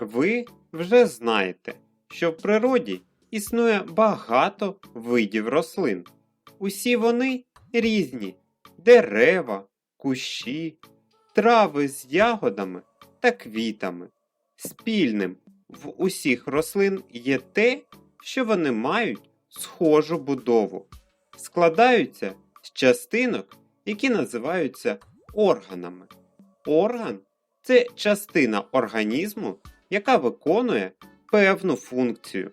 Ви вже знаєте, що в природі існує багато видів рослин. Усі вони різні: дерева, кущі, трави з ягодами та квітами. Спільним в усіх рослин є те, що вони мають схожу будову, складаються з частинок, які називаються органами. Орган це частина організму, яка виконує певну функцію.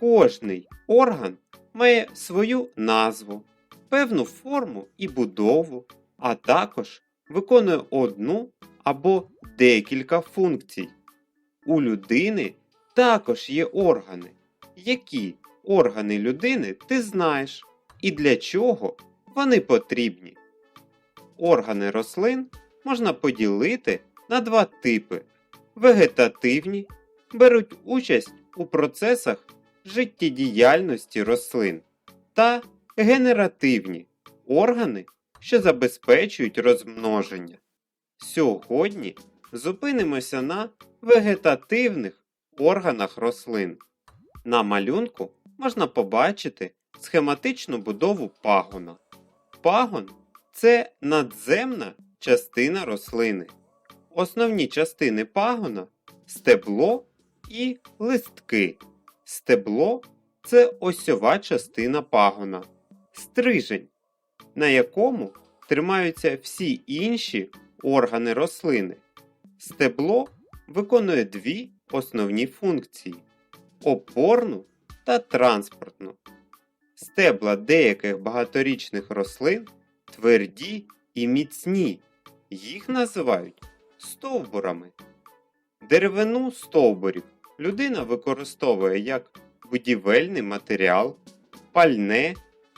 Кожний орган має свою назву, певну форму і будову, а також виконує одну або декілька функцій. У людини також є органи. Які органи людини ти знаєш і для чого вони потрібні? Органи рослин можна поділити на два типи: вегетативні беруть участь у процесах життєдіяльності рослин та генеративні органи, що забезпечують розмноження. Сьогодні зупинимося на вегетативних органах рослин. На малюнку можна побачити схематичну будову пагона. Пагон це надземна частина рослини. Основні частини пагона стебло і листки. Стебло це осьова частина пагона, стрижень, на якому тримаються всі інші органи рослини. Стебло виконує дві основні функції опорну та транспортну. Стебла деяких багаторічних рослин тверді і міцні. Їх називають стовбурами. Деревину стовбурів людина використовує як будівельний матеріал, пальне,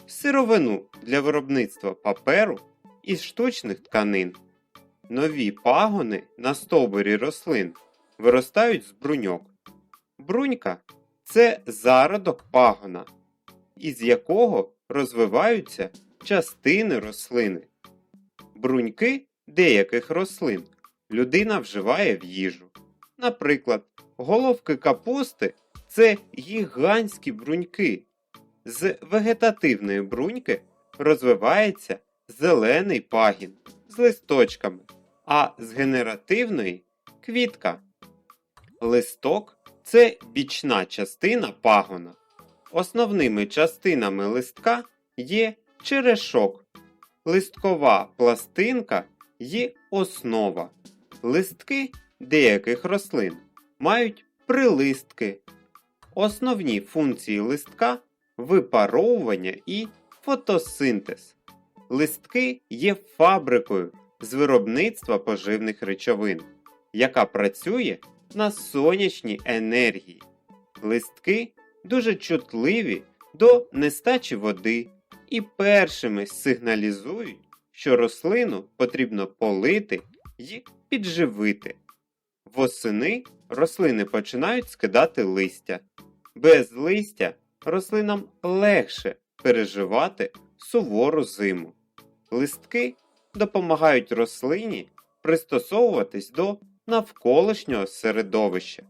сировину для виробництва паперу і штучних тканин. Нові пагони на стовбурі рослин виростають з бруньок. Брунька це зародок пагона, із якого розвиваються частини рослини. Бруньки деяких рослин людина вживає в їжу. Наприклад, головки капусти це гігантські бруньки. З вегетативної бруньки розвивається зелений пагін з листочками, а з генеративної квітка. Листок це бічна частина пагона. Основними частинами листка є черешок, листкова пластинка є основа. Листки деяких рослин мають прилистки. Основні функції листка випаровування і фотосинтез. Листки є фабрикою з виробництва поживних речовин, яка працює на сонячній енергії. Листки дуже чутливі до нестачі води і першими сигналізують, що рослину потрібно полити і підживити. Восени рослини починають скидати листя. Без листя рослинам легше переживати сувору зиму. Листки допомагають рослині пристосовуватись до навколишнього середовища,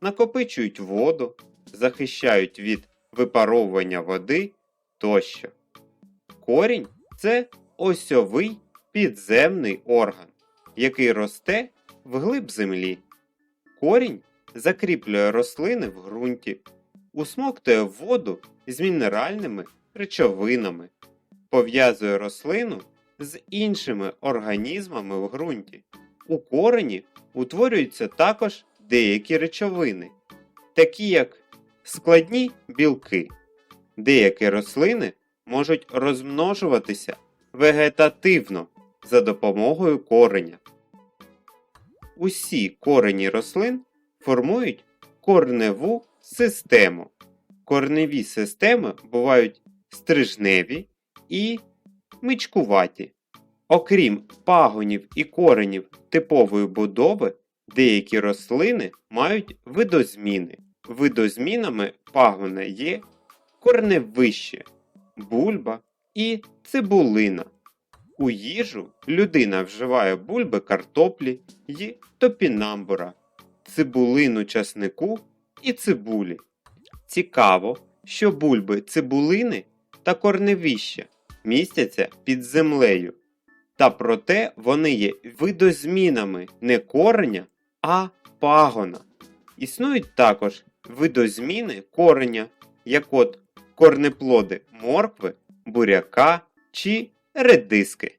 накопичують воду, захищають від випаровування води тощо. Корінь це осьовий підземний орган, який росте вглиб землі. Корінь закріплює рослини в ґрунті, усмоктує воду з мінеральними речовинами, пов'язує рослину з іншими організмами в ґрунті. У корені утворюються також деякі речовини, такі як складні білки. Деякі рослини можуть розмножуватися вегетативно за допомогою кореня. Усі корені рослин формують корневу систему. Корневі системи бувають стрижневі і мичкуваті. Окрім пагонів і коренів типової будови, деякі рослини мають видозміни. Видозмінами пагона є корневище, бульба і цибулина. У їжу людина вживає бульби картоплі й топінамбура. цибулину часнику і цибулі. Цікаво, що бульби цибулини та корневіща містяться під землею. Та проте вони є видозмінами не кореня, а пагона. Існують також видозміни кореня, як от корнеплоди моркви, буряка чи редиски.